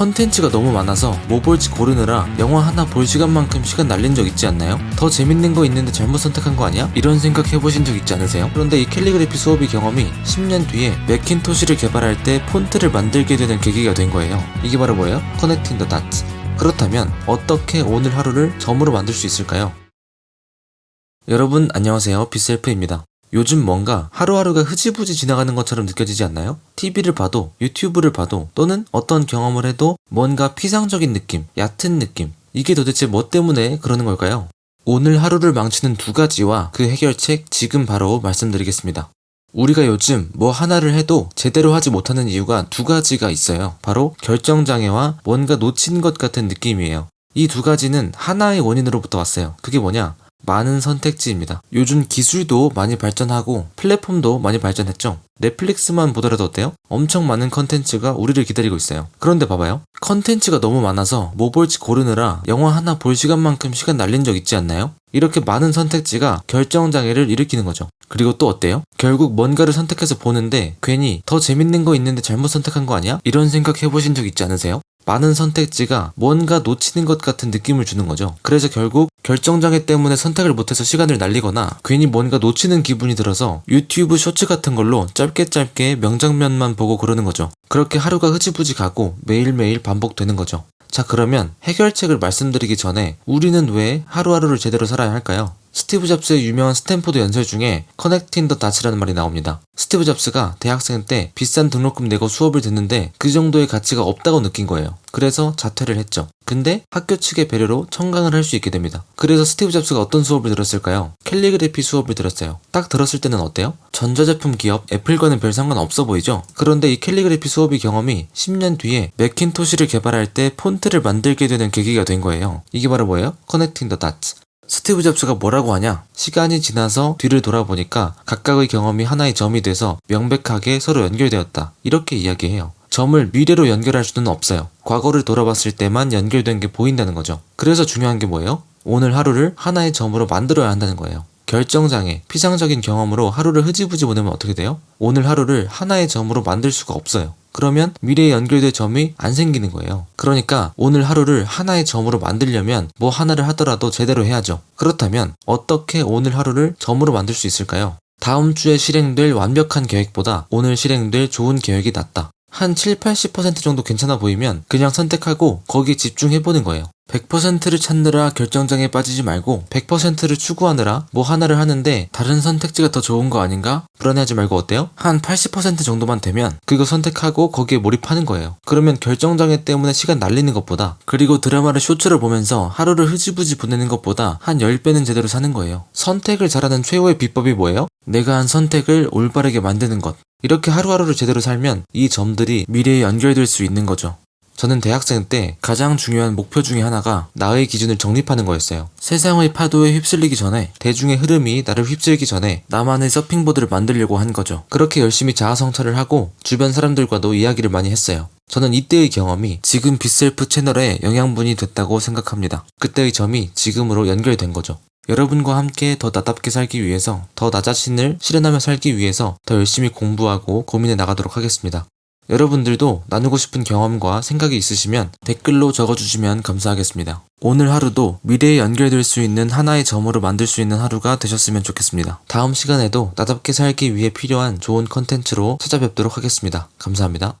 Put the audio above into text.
컨텐츠가 너무 많아서 뭐 볼지 고르느라 영화 하나 볼 시간만큼 시간 날린 적 있지 않나요? 더 재밌는 거 있는데 잘못 선택한 거 아니야? 이런 생각 해보신 적 있지 않으세요? 그런데 이 캘리그래피 수업이 경험이 10년 뒤에 맥킨토시를 개발할 때 폰트를 만들게 되는 계기가 된 거예요. 이게 바로 뭐예요? 커넥팅 더 다츠. 그렇다면 어떻게 오늘 하루를 점으로 만들 수 있을까요? 여러분 안녕하세요 빗셀프입니다. 요즘 뭔가 하루하루가 흐지부지 지나가는 것처럼 느껴지지 않나요? TV를 봐도 유튜브를 봐도 또는 어떤 경험을 해도 뭔가 피상적인 느낌, 얕은 느낌 이게 도대체 뭐 때문에 그러는 걸까요? 오늘 하루를 망치는 두 가지와 그 해결책 지금 바로 말씀드리겠습니다. 우리가 요즘 뭐 하나를 해도 제대로 하지 못하는 이유가 두 가지가 있어요. 바로 결정장애와 뭔가 놓친 것 같은 느낌이에요. 이 두 가지는 하나의 원인으로부터 왔어요. 그게 뭐냐? 많은 선택지입니다. 요즘 기술도 많이 발전하고 플랫폼도 많이 발전했죠. 넷플릭스만 보더라도 어때요? 엄청 많은 컨텐츠가 우리를 기다리고 있어요. 그런데 봐봐요. 컨텐츠가 너무 많아서 뭐 볼지 고르느라 영화 하나 볼 시간만큼 시간 날린 적 있지 않나요? 이렇게 많은 선택지가 결정장애를 일으키는 거죠. 그리고 또 어때요? 결국 뭔가를 선택해서 보는데 괜히 더 재밌는 거 있는데 잘못 선택한 거 아니야? 이런 생각 해보신 적 있지 않으세요? 많은 선택지가 뭔가 놓치는 것 같은 느낌을 주는 거죠. 그래서 결국 결정장애 때문에 선택을 못해서 시간을 날리거나 괜히 뭔가 놓치는 기분이 들어서 유튜브 쇼츠 같은 걸로 짧게 짧게 명장면만 보고 그러는 거죠. 그렇게 하루가 흐지부지 가고 매일매일 반복되는 거죠. 자, 그러면 해결책을 말씀드리기 전에 우리는 왜 하루하루를 제대로 살아야 할까요? 스티브 잡스의 유명한 스탠포드 연설 중에 커넥팅 더 다츠라는 말이 나옵니다. 스티브 잡스가 대학생 때 비싼 등록금 내고 수업을 듣는데 그 정도의 가치가 없다고 느낀 거예요. 그래서 자퇴를 했죠. 근데 학교 측의 배려로 청강을 할 수 있게 됩니다. 그래서 스티브 잡스가 어떤 수업을 들었을까요? 캘리그래피 수업을 들었어요. 딱 들었을 때는 어때요? 전자제품 기업 애플과는 별 상관 없어 보이죠? 그런데 이 캘리그래피 수업이 경험이 10년 뒤에 맥킨토시를 개발할 때 폰트를 만들게 되는 계기가 된 거예요. 이게 바로 뭐예요? 커넥팅 더 다츠. 스티브 잡스가 뭐라고 하냐? 시간이 지나서 뒤를 돌아보니까 각각의 경험이 하나의 점이 돼서 명백하게 서로 연결되었다. 이렇게 이야기해요. 점을 미래로 연결할 수는 없어요. 과거를 돌아봤을 때만 연결된 게 보인다는 거죠. 그래서 중요한 게 뭐예요? 오늘 하루를 하나의 점으로 만들어야 한다는 거예요. 결정장애, 피상적인 경험으로 하루를 흐지부지 보내면 어떻게 돼요? 오늘 하루를 하나의 점으로 만들 수가 없어요. 그러면 미래에 연결될 점이 안 생기는 거예요. 그러니까 오늘 하루를 하나의 점으로 만들려면 뭐 하나를 하더라도 제대로 해야죠. 그렇다면 어떻게 오늘 하루를 점으로 만들 수 있을까요? 다음 주에 실행될 완벽한 계획보다 오늘 실행될 좋은 계획이 낫다. 한 7, 80% 정도 괜찮아 보이면 그냥 선택하고 거기에 집중해보는 거예요. 100%를 찾느라 결정장애 빠지지 말고 100%를 추구하느라 뭐 하나를 하는데 다른 선택지가 더 좋은 거 아닌가? 불안해하지 말고 어때요? 한 80% 정도만 되면 그거 선택하고 거기에 몰입하는 거예요. 그러면 결정장애 때문에 시간 날리는 것보다 그리고 드라마를 쇼츠를 보면서 하루를 흐지부지 보내는 것보다 한 10배는 제대로 사는 거예요. 선택을 잘하는 최후의 비법이 뭐예요? 내가 한 선택을 올바르게 만드는 것. 이렇게 하루하루를 제대로 살면 이 점들이 미래에 연결될 수 있는 거죠. 저는 대학생 때 가장 중요한 목표 중에 하나가 나의 기준을 정립하는 거였어요. 세상의 파도에 휩쓸리기 전에 대중의 흐름이 나를 휩쓸기 전에 나만의 서핑보드를 만들려고 한 거죠. 그렇게 열심히 자아성찰을 하고 주변 사람들과도 이야기를 많이 했어요. 저는 이때의 경험이 지금 빗셀프 채널에 영양분이 됐다고 생각합니다. 그때의 점이 지금으로 연결된 거죠. 여러분과 함께 더 나답게 살기 위해서 더 나 자신을 실현하며 살기 위해서 더 열심히 공부하고 고민해 나가도록 하겠습니다. 여러분들도 나누고 싶은 경험과 생각이 있으시면 댓글로 적어주시면 감사하겠습니다. 오늘 하루도 미래에 연결될 수 있는 하나의 점으로 만들 수 있는 하루가 되셨으면 좋겠습니다. 다음 시간에도 나답게 살기 위해 필요한 좋은 컨텐츠로 찾아뵙도록 하겠습니다. 감사합니다.